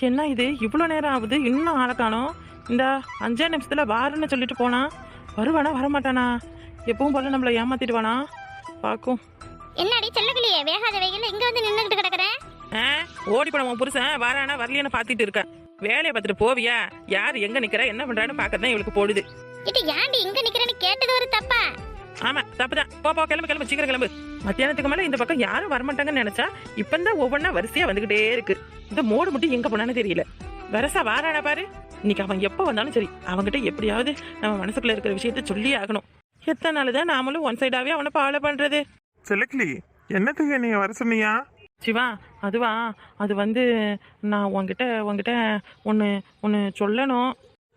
என்ன இது? இவ்வளோ நேரம் ஆகுது. இன்னும் ஆளை காணோம். இந்த அஞ்சே நிமிஷத்தில் வாருன்னு சொல்லிட்டு போனா. வருவானா? வரமாட்டானா? எப்பவும் போல நம்மளை ஏமாத்திடுவானா? பார்க்கும் என்னடி செல்லக்கிளியே? வேகாத வெயில இங்க வந்து நின்னுகிட்டு கிடக்குற? ஆ ஓடி போன புருஷன். வரானா? வரலையான்னு பார்த்துட்டு இருக்க. வேலையை பார்த்துட்டு போவியா? யார் எங்க நிக்கிற? என்ன பண்றான்னு பார்க்க தான் இவளுக்கு போடுது. இது ஏன்டி இங்க நிக்கிறேன்னு கேட்டது ஒரு தப்பா? ஆமா தப்புதான் போ போ கிளம்பு கிளம்பு சீக்கிரம் கிளம்பு. மத்தியானத்துக்கு மேல இந்த பக்கம் யாரும் வரமாட்டாங்கன்னு நினைச்சா இப்பந்தான் ஒவ்வொன்றா வரிசையா வந்துகிட்டே இருக்கு. இந்த மோடு மட்டும் எங்க போனான்னு தெரியல. வரசா வாரானா பாரு. இன்னைக்கு அவன் எப்போ வந்தாலும் சரி அவன்கிட்ட எப்படியாவது நம்ம மனசுக்குள்ள இருக்கிற விஷயத்த சொல்லி ஆகணும். எத்தனை நாள் தான் நாமளும் ஒன் சைடாவே அவனை ஃபாலோ பண்றது? செலக்லி என்னத்துக்கு நீ வர சொன்னியா? சிவா அதுவா அது வந்து நான் உன்கிட்ட உன்கிட்ட ஒன்று ஒன்று சொல்லணும்.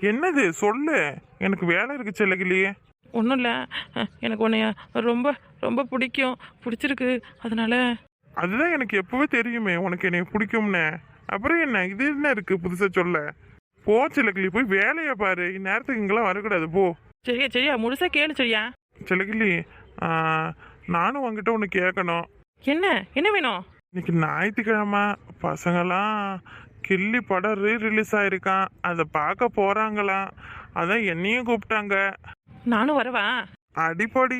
என்னது சொல்லு. எனக்கு வேலை இருக்கு செல்லக்கிளி. ஒன்றும் இல்லை. எனக்கு உன்னைய ரொம்ப ரொம்ப பிடிக்கும். பிடிச்சிருக்கு. அதனால அதுதான் எனக்கு எப்பவே தெரியுமே. உனக்கு என்னை பிடிக்கும்னு. அப்புறம் என்ன? இது என்ன இருக்கு? புதுசா சொல்ல. போ செல்லக்கிளி. போய் வேலையை பாரு. இந்நேரத்துக்கு இங்கெல்லாம் வரக்கூடாது. போ. சரியா சரியா. முழுசா கேளு சரியா? செல்லக்கிளி ஆ, நானும் உன்கிட்ட ஒன்று கேட்கணும் என்ன? என்ன வேணும்? இன்னைக்கு ஞாயிற்றுக்கிழமை. பசங்கெல்லாம் கில்லி படம் ரீ ரிலீஸ் ஆயிருக்கான். அதை பார்க்க போறாங்களாம். அதான் என்னையும் கூப்பிட்டாங்க. நானும் வரவா? அடிப்படி.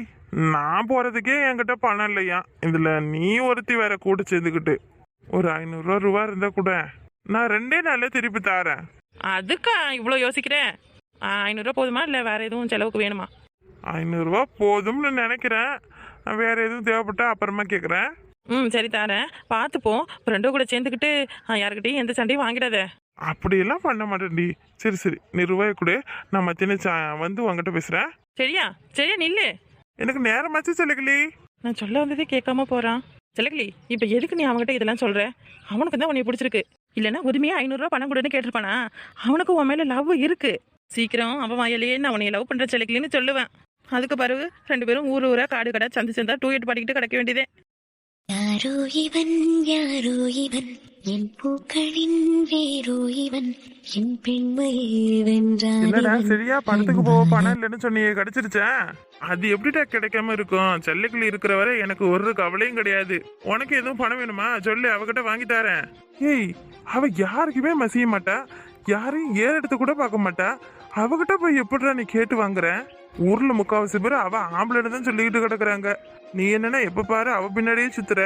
நான் போறதுக்கே என்கிட்ட பணம் இல்லையா? இதுல நீ ஒருத்தி வேற கூட சேர்ந்துக்கிட்டு. ஒரு ஐநூறுரூவா ரூபா இருந்தா கூட நான் ரெண்டே நாள்ல திருப்பி தாரேன். அதுக்கா இவ்வளோ யோசிக்கிறேன் ஐநூறுரூவா போதுமா? இல்லை வேற எதுவும் செலவுக்கு வேணுமா? ஐநூறுரூவா போதும்னு நினைக்கிறேன். நான் வேற எதுவும் தேவைப்பட்டா அப்புறமா கேட்குறேன் ம் சரி தரேன். பார்த்துப்போம் ஃப்ரெண்டோ கூட சேர்ந்துக்கிட்டு யாருக்கிட்டையும் எந்த சண்டையும் வாங்கிடாத. அப்படியெல்லாம் பண்ண மாட்டேன்டி. சரி சரி. நீ ரூபாய் கொடு. நான் மத்தியானம் சா- வந்து உங்ககிட்ட பேசுறேன். சரியா? சரியா? நில்லு. எனக்கு நேரமாச்சு செல்லக்கிளி. நான் சொல்ல வந்ததே கேட்காம போறான். செலக்லி இப்போ எதுக்கு நீ அவன்கிட்ட இதெல்லாம் சொல்ற? அவனுக்கு தான் உன்னை பிடிச்சிருக்கு. இல்லைன்னா உரிமையா ஐநூறுரூவா பணம் கொடுன்னு கேட்டிருப்பானா? அவனுக்கு உன் மேல லவ் இருக்கு. சீக்கிரம் அவன் வாயிலேயே நான் உன்னை லவ் பண்ற செலக்லின்னு சொல்லுவேன். அதுக்கு பிறகு ரெண்டு பேரும் ஊர் ஊரா காடு கடை சந்து சந்தா டூ எட் பாடிக்கிட்டு கிடக்க வேண்டியதே. யாரோ இவன் யாரோ இவன். என் பூக்களின் வேரோ இவன் என் பெண்மையை வென்றான். சரியா பணத்துக்கு போக பணம் இல்லைன்னு சொன்னீங்க கிடைச்சிருச்சா? அது எப்படிடா கிடைக்காம இருக்கும்? செல்லுக்குள்ள இருக்கிற வரை எனக்கு ஒரு கவலையும் கிடையாது. உனக்கு எதுவும் பணம் வேணுமா? சொல்லு அவகிட்ட வாங்கி தரேன். ஏய் அவ யாருக்குமே மசிய மாட்டா. யாரையும் ஏறெடுத்து கூட பார்க்க மாட்டா. அவகிட்ட போய் எப்படிடா நீ கேட்டு வாங்குற? ஊர்ல முக்காவாசி பேர் அவ ஆம்பளை தான் சொல்லிக்கிட்டு கிடக்குறாங்க. நீ என்னன்னா எப்ப பாரு அவ பின்னாடியே சுத்துற.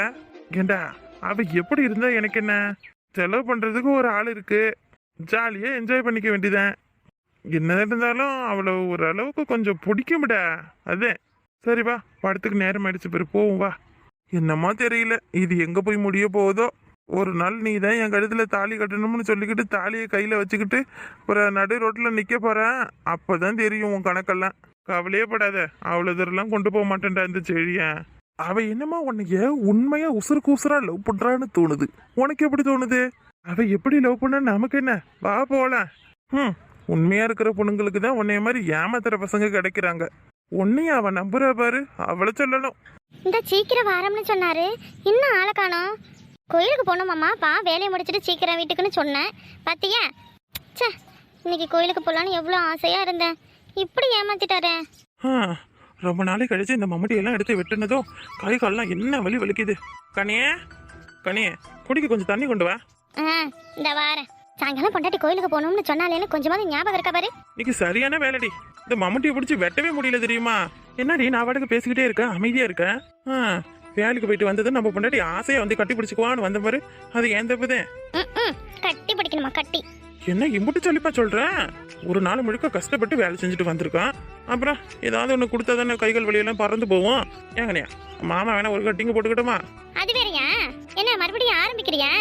ஏண்டா அவ எப்படி இருந்தா எனக்கு என்ன? செலவு பண்றதுக்கு ஒரு ஆள் இருக்கு. ஜாலியா என்ஜாய் பண்ணிக்க வேண்டியதான் என்ன இருந்தாலும் அவளை ஒரு அளவுக்கு கொஞ்சம் பிடிக்கும்டா. அதே. சரி வா படத்துக்கு நேரம் ஆயிடுச்சு பிறகு போவோம் வா. என்னமோ தெரியல இது எங்க போய் முடிய போகுதோ? ஒரு நாள் நீ தான் என் கழுத்துல தாலி கட்டணும்னு சொல்லிக்கிட்டு தாலியை கையில வச்சுக்கிட்டு ஒரு நடு ரோட்ல நிக்க போறேன் அப்பதான் தெரியும் உன் கணக்கெல்லாம். கவலையே படாத அவ்வளவு தூரம்லாம் கொண்டு போக மாட்டேன்டா இந்த செழியன். அவ என்னமா உன்னைய உண்மையா உசுருக்கு உசுரா லவ் பண்றான்னு தோணுது. உனக்கு எப்படி தோணுது? அவ எப்படி லவ் பண்ண நமக்கு என்ன? வா போலாம். ம் உண்மையா இருக்கிற பொண்ணுங்களுக்கு தான் உன்னைய மாதிரி ஏமாத்துற பசங்க கிடைக்கிறாங்க. உன்னையும் அவ நம்புறா பாரு அவளை சொல்லணும். இந்த சீக்கிரம் வாரம்னு சொன்னாரு. இன்னும் ஆளை காணோம். கோயிலுக்கு போகணுமாம்மா பா வேலையை முடிச்சிட்டு சீக்கிரம் வீட்டுக்குன்னு சொன்னேன். பாத்தியா? ச்சே இன்னைக்கு கோயிலுக்கு போகலான்னு எவ்வளோ ஆசையா இருந்தேன். இப்படி ஏமாத்திட்டாரே. ரொம்ப நாளைக்கு கழிச்சு இந்த மம்மட்டி எல்லாம் எடுத்து வெட்டுனதும் கை கால்லாம் என்ன வலி வலிக்குது? கனியே கனியே குடிக்க கொஞ்சம் தண்ணி கொண்டு வா. இந்த வாரேன் சாயங்காலம் பொண்டாட்டி கோயிலுக்கு போகணும்னு சொன்னாலேன்னு கொஞ்சமாவது ஞாபகம் இருக்கா பாரு? இன்னைக்கு சரியான வேலைடி. இந்த மம்முட்டியை பிடிச்சி வெட்டவே முடியல தெரியுமா? என்னடி நான் பாட்டுக்கு பேசிக்கிட்டே இருக்கேன் அமைதியா இருக்கேன்? வேலைக்கு போயிட்டு வந்தது நம்ம பொண்டாட்டி ஆசையா வந்து கட்டி பிடிச்சிக்குவான்னு வந்த பாரு. அது ஏன் தப்புதே? கட்டி பிடிக்கணுமா கட்டி. என்ன இம்புட்டு சொல்லிப்பா சொல்றேன் ஒரு நாள் முழுக்க கஷ்டப்பட்டு வேலை செஞ்சுட்டு வந்திருக்கான். அப்புறம் ஏதாவது ஒன்று கொடுத்தா தானே கைகள் வழியெல்லாம் பறந்து போவோம். ஏங்கனியா மாமா வேணா ஒரு கட்டிங்க போட்டுக்கிட்டோமா? அது வேறயா? என்ன மறுபடியும் ஆரம்பிக்கிறியா?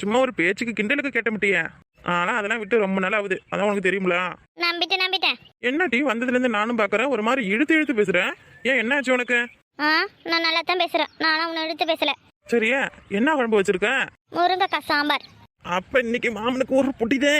சும்மா ஒரு பேச்சுக்கு கிண்டலுக்கு கேட்ட மாட்டியா. ஆனா அதெல்லாம் விட்டு ரொம்ப நாள் ஆகுது. அதான் உனக்கு தெரியுங்களா நம்பிட்டேன் நம்பிட்டேன். என்ன டீ வந்ததுலேருந்து நானும் பார்க்கறேன் ஒரு மாதிரி இழுத்து இழுத்து பேசுறேன். ஏன் என்ன ஆச்சு உனக்கு? ஆ நான் நல்லா தான் பேசுறேன். நானும் உன்னை எடுத்து பேசல. சரியா? என்ன குழம்பு வச்சிருக்க? முருங்கக்காய் சாம்பார். அப்ப இன்னைக்கு மாமனுக்கு ஒரு புட்டிதே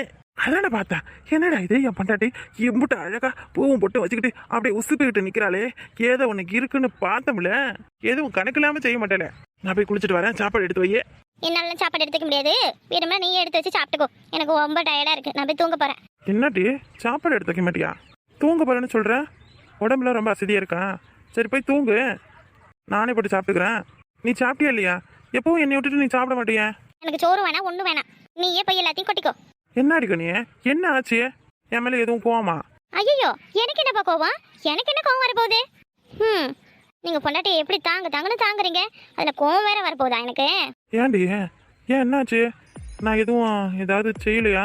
அதான பார்த்தேன் என்னடா இது? என் பண்டாட்டி இம்புட்டு அழகா பூவும் பொட்டு வச்சுக்கிட்டு அப்படியே உசுப்பிக்கிட்டு நிக்கிறாளே. ஏதோ உனக்கு இருக்குன்னு பார்த்தோம்ல எதுவும் கணக்கு இல்லாம செய்ய மாட்டேல. நான் போய் குளிச்சுட்டு வரேன். சாப்பாடு எடுத்து வையே. என்னால சாப்பாடு எடுத்துக்க முடியாது. விரும்ப நீ எடுத்து வச்சு சாப்பிட்டுக்கோ. எனக்கு ரொம்ப டயர்டா இருக்கு. நான் போய் தூங்க போறேன். என்னடி? சாப்பாடு எடுத்து வைக்க மாட்டியா? தூங்க போறேன்னு சொல்ற? உடம்புல ரொம்ப அசதியா இருக்கா? சரி போய் தூங்கு. நானே போட்டு சாப்பிட்டுக்கிறேன். நீ சாப்பிட்டியா இல்லையா? எப்பவும் என்னை விட்டுட்டு நீ சாப்பிட மாட்டியா? எனக்கு சோறு வேணாம் ஒன்றும் வேணாம். நீயே போய் எல்லாத்தையும் கொட்டிக்கோ. என்ன அடிக்க நீ என்ன ஆச்சு? என் மேல எதுவும் போவாமா ஐயோ எனக்கு என்னப்பா கோவம்? எனக்கு என்ன கோவம் வரப்போகுது? ம் நீங்கள் பொண்டாட்டி எப்படி தாங்க தாங்கன்னு தாங்குறீங்க? அதில் கோவம் வேற வரப்போகுதா எனக்கு? ஏன்டி? ஏன் என்னாச்சு? நான் எதுவும் ஏதாவது செய்யலையா?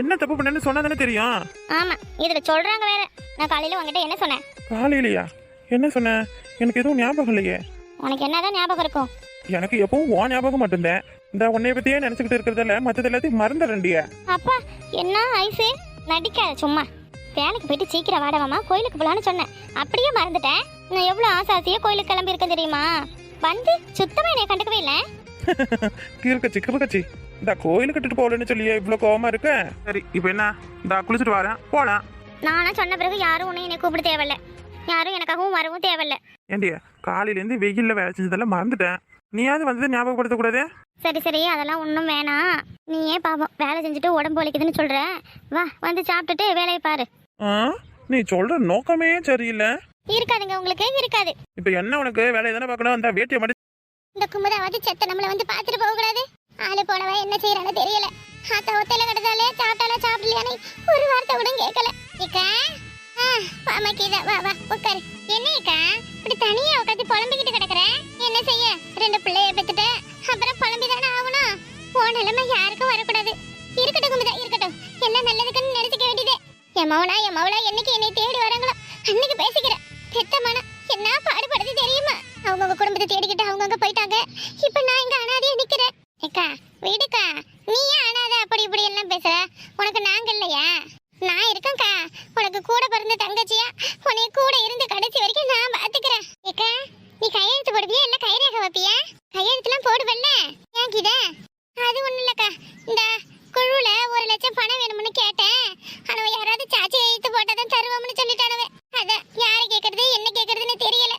என்ன தப்பு பண்ணேன்னு சொன்னா தானே தெரியும்? ஆமாம் இதில் சொல்கிறாங்க வேற. நான் காலையில் உங்ககிட்ட என்ன சொன்னேன்? காலையிலையா? என்ன சொன்ன எனக்கு எதுவும் ஞாபகம் இல்லையே. உனக்கு என்னதான் ஞாபகம் இருக்கும்? எனக்கு எப்பவும் உன் ஞாபகம் மட்டும்தான். இந்த உன்னைய பத்தியே நினைச்சுக்கிட்டு இருக்கிறதால மத்தது எல்லாத்தையும் மறந்துடுறேன்டிய. அப்பா என்ன ஐஸு நடிக்காத சும்மா. வேலைக்கு போயிட்டு சீக்கிரம் வாடவாமா கோயிலுக்கு போலான்னு சொன்னேன். அப்படியே மறந்துட்டேன். நான் எவ்வளோ ஆசை ஆசையா கோயிலுக்கு கிளம்பி இருக்கேன் தெரியுமா? வந்து சுத்தமா என்னை கண்டுக்கவே இல்லை. கீழ்கச்சி கீழ்கச்சி. இந்த கோயிலுக்கு கட்டிட்டு போகலன்னு சொல்லியே இவ்வளவு கோவமா இருக்க? சரி இப்போ என்ன? இந்த குளிச்சுட்டு வரேன் போலாம். நானா சொன்ன பிறகு யாரும் உன்னை என்னை கூப்பிட தேவையில்ல. யாரும் எனக்காகவும் வரவும் தேவையில்ல. ஏண்டிய காலையில இருந்து வெயில்ல வேலை செஞ்சதெல்லாம் மறந்துட்டேன். நீயாவது வந்தது ஞாபகப்படுத்த கூடாதே சரி சரி அதெல்லாம் ஒன்றும் வேணாம். நீ ஏன் பாவம் வேலை செஞ்சுட்டு உடம்பு வலிக்குதுன்னு சொல்ற. வா வந்து சாப்பிட்டுட்டு வேலையை பாரு. ஆ? நீ சொல்ற நோக்கமே சரியில்லை. இருக்காதுங்க உங்களுக்கு இருக்காது. இப்போ என்ன உனக்கு? வேலையை தானே பார்க்கணும்? அந்த வேட்டியை மட்டும் இந்த குமுறாவது செத்த நம்மள வந்து பாத்துட்டு போக கூடாது ஆளு போனவன் என்ன செய்யறான்னு தெரியல. ஆத்தா ஒத்தையில கிடந்தாலே சாப்பிட்டாலே சாப்பிடலையானே ஒரு வார்த்தை கூட கேட்கல. இக்கா? வாமா கீதா வா வா உட்காரு என்னையக்கா இப்படி தனியா உட்காந்து புலம்பிக்கிட்டு கிடக்குற? என்ன செய்ய? ரெண்டு பிள்ளைய பெத்துட்டு அப்புறம் புலம்பி தானே ஆகணும்? உன் நிலைமை யாருக்கும் வரக்கூடாது. இருக்கட்டும் குமுதா இருக்கட்டும். எல்லாம் நல்லதுக்குன்னு நினைச்சுக்க வேண்டியதே. என் மவனா என் மவளா என்னைக்கு என்னை தேடி வராங்களோ அன்னைக்கு பேசிக்கிறேன் பெத்த மனம் என்ன பாடுபடுது தெரியுமா? அவங்கவுங்க குடும்பத்தை தேடிக்கிட்டு அவங்கவுங்க போயிட்டாங்க. இப்ப நான் இங்க அனாதையாக நிக்கிறேன். ஏக்கா விடுக்கா. நீ ஏன் அனாதை அப்படி இப்படி எல்லாம் பேசுற? உனக்கு நாங்க இல்லையா? நான் இருக்கேன்க்கா. கூட பிறந்த தங்கச்சியா? உன்னை கூட இருந்து கடைசி வரைக்கும் நான் பாத்துக்கிறேன். ஏக்கா நீ கையெழுத்து போடுவியா? இல்ல கைரேக வைப்பியா? கையெழுத்துலாம் போடுவல்ல? ஏன் கிட்ட அது ஒண்ணும் இல்லக்கா. இந்த குழுல ஒரு லட்சம் பணம் வேணும்னு கேட்டேன். ஆனா யாராவது சாச்சி எழுத்து போட்டதான் தருவோம்னு சொல்லிட்டானுவே. அத யாரை கேக்குறது என்ன கேக்குறதுன்னு தெரியல.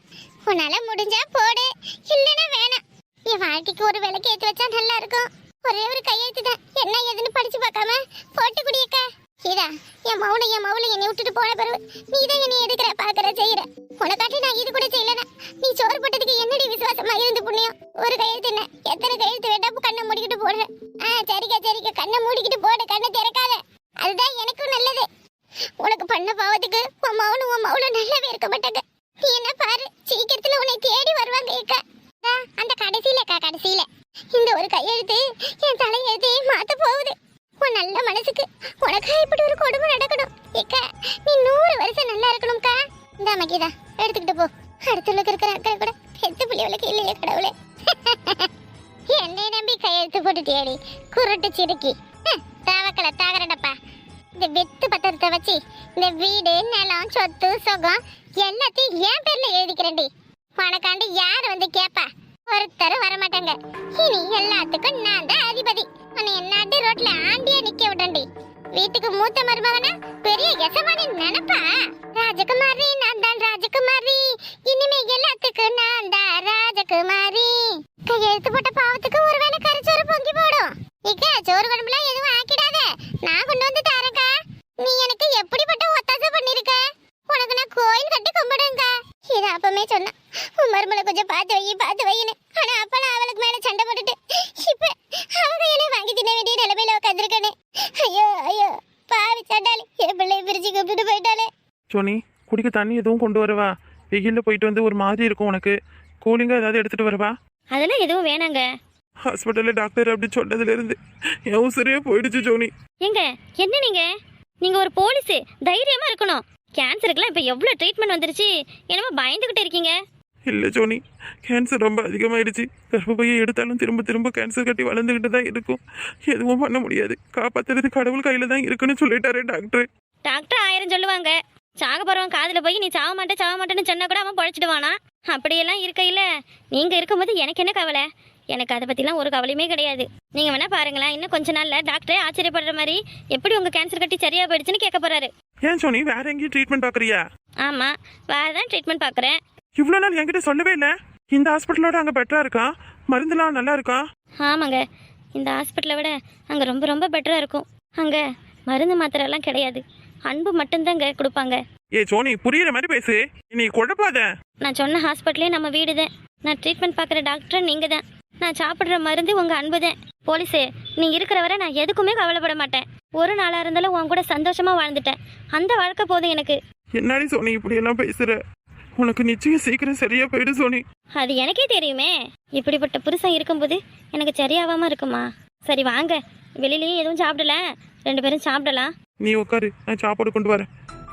உன்னால முடிஞ்சா போடு. இல்லைன்னா வேணாம். என் வாழ்க்கைக்கு ஒரு விலைக்கு ஏத்தி வச்சா நல்லா இருக்கும். ஒரே ஒரு கையெழுத்து தான் என்ன ஏதுன்னு படிச்சு பார்க்காம போட்டு கீதா என் மௌன என் மவுல என்னை விட்டுட்டு போன பிறகு நீ தான் என்னை எடுக்கிற பாக்குற செய்யற. உனக்காட்டி நான் இது கூட செய்யலனா நீ சோறு போட்டதுக்கு என்னடி விசுவாசமா இருந்து புண்ணியம்? ஒரு கையெழுத்து என்ன எத்தனை கையெழுத்து வேண்டாம் கண்ணை மூடிக்கிட்டு போடுற ஆ சரிக்கா சரிக்கா கண்ணை மூடிக்கிட்டு போடு கண்ணை திறக்காத. அதுதான் எனக்கும் நல்லது. உனக்கு பண்ண பாவத்துக்கு உன் மவுனும் உன் மவுளும் நல்லாவே இருக்க மாட்டாங்க நீ என்ன பாரு சீக்கிரத்துல உன்னை தேடி வெத்து பத்திரத்தை வச்சு இந்த வீடு நிலம் சொத்து சுகம் எல்லாத்தையும் என் பேர்ல எழுதிக்கிறேன்டி. உனக்காண்டி யார் வந்து கேப்பா? ஒருத்தரும் வரமாட்டாங்க. இனி எல்லாத்துக்கும் நான் தான் அதிபதி. உன்னை என்னாட்டு ரோட்ல ஆண்டியா நிக்க விடுறேன்டி வீட்டுக்கு மூத்த மருமகனா பெரிய எசமானி நினைப்பா? ராஜகுமாரி நான் தான் ராஜகுமாரி. இனிமே எல்லாத்துக்கும் நான் தான் ராஜகுமாரி. கையெழுத்து போட்ட பாவத்துக்கு ஒருவன் கரிச்சோறு பொங்கி போடும் இக்க சோறு குழம்புலாம் எதுவும் ஆக்கிடாத நான் கொண்டு வந்து தரேன்க்கா நீ எனக்கு எப்படிப்பட்ட ஒத்தாசை பண்ணிருக்க உனக்கு நான் கோயில் கட்டி கும்பிடுங்க இது அப்பமே சொன்னேன் உன் மருமலை கொஞ்சம் பார்த்து வை பார்த்து வைன்னு ஆனா அப்ப நான் அவளுக்கு மேல சண்டை போட்டுட்டு இப்ப அவ கையில வாங்கி தின்ன வேண்டிய நிலைமையில உட்காந்துருக்கேனே ஐயோ ஐயோ பாவி சண்டாளி என் பிள்ளைய பிரிச்சு கூப்பிட்டுட்டு போயிட்டாலே. சோனி குடிக்க தண்ணி எதுவும் கொண்டு வரவா? வெயில்ல போயிட்டு வந்து ஒரு மாதிரி இருக்கும் உனக்கு. கூலிங்கா ஏதாவது எடுத்துட்டு வரவா? அதெல்லாம் எதுவும் வேணாங்க. ஹாஸ்பிட்டல்ல டாக்டர் அப்படி சொன்னதுல இருந்து என் உசுரே போயிடுச்சு ஜோனி எங்க என்ன நீங்க? நீங்க ஒரு போலீஸ் தைரியமா இருக்கணும். கேன்சருக்குலாம் இப்ப எவ்வளவு ட்ரீட்மெண்ட் வந்துருச்சு? என்னமோ பயந்துகிட்டு இருக்கீங்க. இல்ல ஜோனி கேன்சர் ரொம்ப அதிகமாயிடுச்சு. கர்ப்பப்பையை எடுத்தாலும் திரும்ப திரும்ப கேன்சர் கட்டி வளர்ந்துகிட்டு தான் இருக்கும். எதுவும் பண்ண முடியாது. காப்பாத்துறது கடவுள் கையில தான் இருக்குன்னு சொல்லிட்டாரு டாக்டர் டாக்டர் ஆயிரம் சொல்லுவாங்க. சாக போறவன் காதுல போய் நீ சாக மாட்டே சாக மாட்டேன்னு சொன்னா கூட அவன் பொழைச்சிடுவானா? அப்படியெல்லாம் இருக்கையில நீங்க இருக்கும்போது எனக்கு என்ன கவலை? எனக்கு அதை பத்திலாம் ஒரு கவலையுமே கிடையாது. நீங்க வேணா பாருங்களேன் இன்னும் கொஞ்ச நாள்ல டாக்டரே ஆச்சரியப்படுற மாதிரி எப்படி உங்க கேன்சர் கட்டி சரியா போயிடுச்சுன்னு கேட்க போறாரு. ஏன் சோனி வேற எங்கேயும் ட்ரீட்மெண்ட் பாக்குறியா? ஆமா வேற தான் ட்ரீட்மெண்ட் பாக்குறேன். இவ்வளவு நாள் என்கிட்ட சொல்லவே இல்ல இந்த ஹாஸ்பிட்டலோட அங்க பெட்டரா இருக்கா? மருந்துலாம் நல்லா இருக்கா? ஆமாங்க. இந்த ஹாஸ்பிட்டலை விட அங்கே ரொம்ப ரொம்ப பெட்டராக இருக்கும். அங்கே மருந்து மாத்திரை எல்லாம் கிடையாது. அன்பு மட்டும்தாங்க கொடுப்பாங்க. ஏ சோனி புரியுற மாதிரி பேசு. நீ குழப்பாத. நான் சொன்ன ஹாஸ்பிட்டலே நம்ம வீடு தான் நான் ட்ரீட்மெண்ட் பார்க்குற டாக்டர் நீங்கள் தான். நான் சாப்பிட்ற மருந்து உங்கள் அன்பு தான். போலீஸு நீ இருக்கிற வரை நான் எதுக்குமே கவலைப்பட மாட்டேன். ஒரு நாளா இருந்தாலும் உன் கூட சந்தோஷமா வாழ்ந்துட்டேன். அந்த வாழ்க்கை போதும் எனக்கு. என்னடி சோனி இப்படி எல்லாம் பேசுற? உனக்கு நிச்சயம் சீக்கிரம் சரியா போயிடு சோனி. அது எனக்கே தெரியுமே. இப்படிப்பட்ட புருஷன் இருக்கும்போது எனக்கு சரியாவாம இருக்குமா? சரி வாங்க. வெளியிலயும் எதுவும் சாப்பிடல. ரெண்டு பேரும் சாப்பிடலாம். நீ உட்காரு நான் சாப்பாடு கொண்டு வரேன்.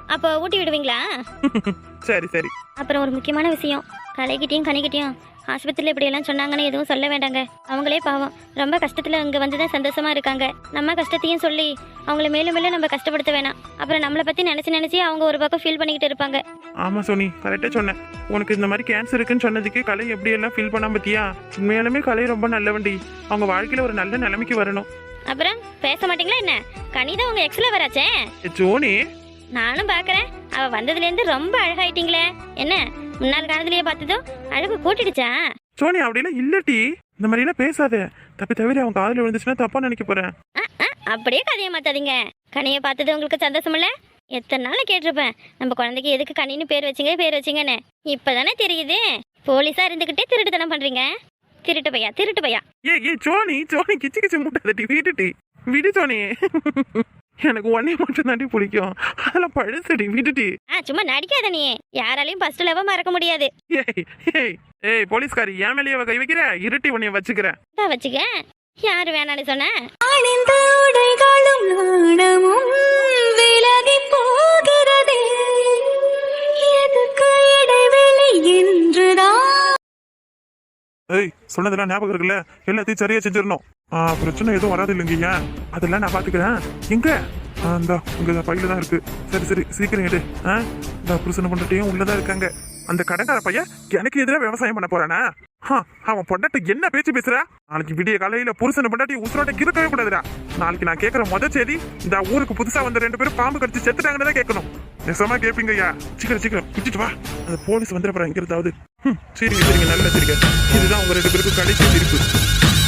அப்போ ஊட்டி விடுவீங்களா? சரி சரி. அப்புறம் ஒரு முக்கியமான விஷயம். கலைக்கிட்டையும் கனிக்கிட்டையும் ஆஸ்பத்திரியில் இப்படியெல்லாம் சொன்னாங்கன்னு எதுவும் சொல்ல வேண்டாங்க. அவங்களே பாவம். ரொம்ப கஷ்டத்தில் இங்கே வந்து தான் சந்தோஷமா இருக்காங்க. நம்ம கஷ்டத்தையும் சொல்லி அவங்கள மேலும் மேலும் நம்ம கஷ்டப்படுத்த வேணாம். அப்புறம் நம்மளை பற்றி நினச்சி நினச்சி அவங்க ஒரு பக்கம் ஃபீல் பண்ணிக்கிட்டு இருப்பாங்க. ஆமா சோனி. கரெக்டா சொன்னேன் உனக்கு இந்த மாதிரி கேன்சர் இருக்குன்னு சொன்னதுக்கு கலை எப்படி எல்லாம் ஃபீல் பண்ணாம பத்தியா உண்மையாலுமே கலை ரொம்ப நல்லவண்டி. அவங்க வாழ்க்கையில ஒரு நல்ல நிலைமைக்கு வரணும். அப்புறம் பேச மாட்டீங்களா என்ன? கனிதா உங்கள் எக்ஸில் வராச்சே சோனி. நானும் பார்க்குறேன். அவள் வந்ததுலேருந்து ரொம்ப அழகாயிட்டீங்களே. என்ன முன்னாள் காலத்திலேயே பார்த்ததும் அழகு கூட்டிடுச்சா? சோனி அப்படிலாம் இல்லட்டி இந்த மாதிரி எல்லாம் பேசாத. தப்பி தவிர அவங்க காதுல விழுந்துச்சுன்னா தப்பா நினைக்க போறேன். அப்படியே கதையை மாத்தாதீங்க. கனியை பார்த்தது உங்களுக்கு சந்தோஷம் இல்ல எத்தனை நாள் கேட்டிருப்பேன். நம்ம குழந்தைக்கு எதுக்கு கனின்னு பேர் வச்சிங்க பேர் வச்சிங்கன்னு. இப்பதானே தெரியுது. போலீஸா இருந்துகிட்டே திருட்டுத்தனம் பண்றீங்க. திருட்டு பையா திருட்டு பையா. ஏ ஏ சோனி சோனி கிச்சு கிச்சு முட்டாதட்டி விடுட்டி விடு சோனி. எனக்கு ஒன்னே மட்டும் தாண்டி பிடிக்கும். அதெல்லாம் பழுசடி விடுட்டி ஆ சும்மா நடிக்காத நீ. யாராலையும் ஃபர்ஸ்ட் லெவ மறக்க முடியாது. ஏய் ஏய் ஏய் போலீஸ்காரி ஏன் மேலேயே கை வைக்கிற? இருட்டி உன்னைய வச்சுக்கிறேன். தான் வச்சுக்க. யாரு வேணான்னு சொன்ன? அணிந்த உடைகளும் நாணமும் விலகி போகிறதே. எதுக்கு இடைவெளி என்றுதான். ஏய் சொன்னதெல்லாம் ஞாபகம் இருக்குல்ல? எல்லாத்தையும் சரியா செஞ்சிடணும். பிரச்சனை எதுவும் வராது இல்லைங்கய்யா. அதெல்லாம் நான் பார்த்துக்கிறேன். எங்க? அந்த உங்க பையில தான் இருக்கு. சரி சரி சீக்கிரம் எடு ஆ இந்த புருஷனை பொண்டாட்டியும் உள்ளதான் இருக்காங்க. அந்த கடன்கார பையன் எனக்கு எதிராக விவசாயம் பண்ண போறானா? அவன் பொண்டாட்டி என்ன பேச்சு பேசுறா? நாளைக்கு விடிய காலையில புருஷனை பொண்டாட்டி உசுரோட இருக்கவே கூடாதுடா. நாளைக்கு நான் கேட்கற முத செய்தி இந்த ஊருக்கு புதுசா வந்த ரெண்டு பேரும் பாம்பு கடிச்சு செத்துட்டாங்கன்னு தான் கேட்கணும். நெசமா கேப்பீங்க ஐயா சீக்கிரம் சீக்கிரம் விட்டுட்டு வா. அந்த போலீஸ் வந்துட போறா இங்க இருந்தாவது. சரிங்க சரிங்க நல்ல சரிங்க. இதுதான் உங்க ரெண்டு பேருக்கும் கடைசி இருக்குது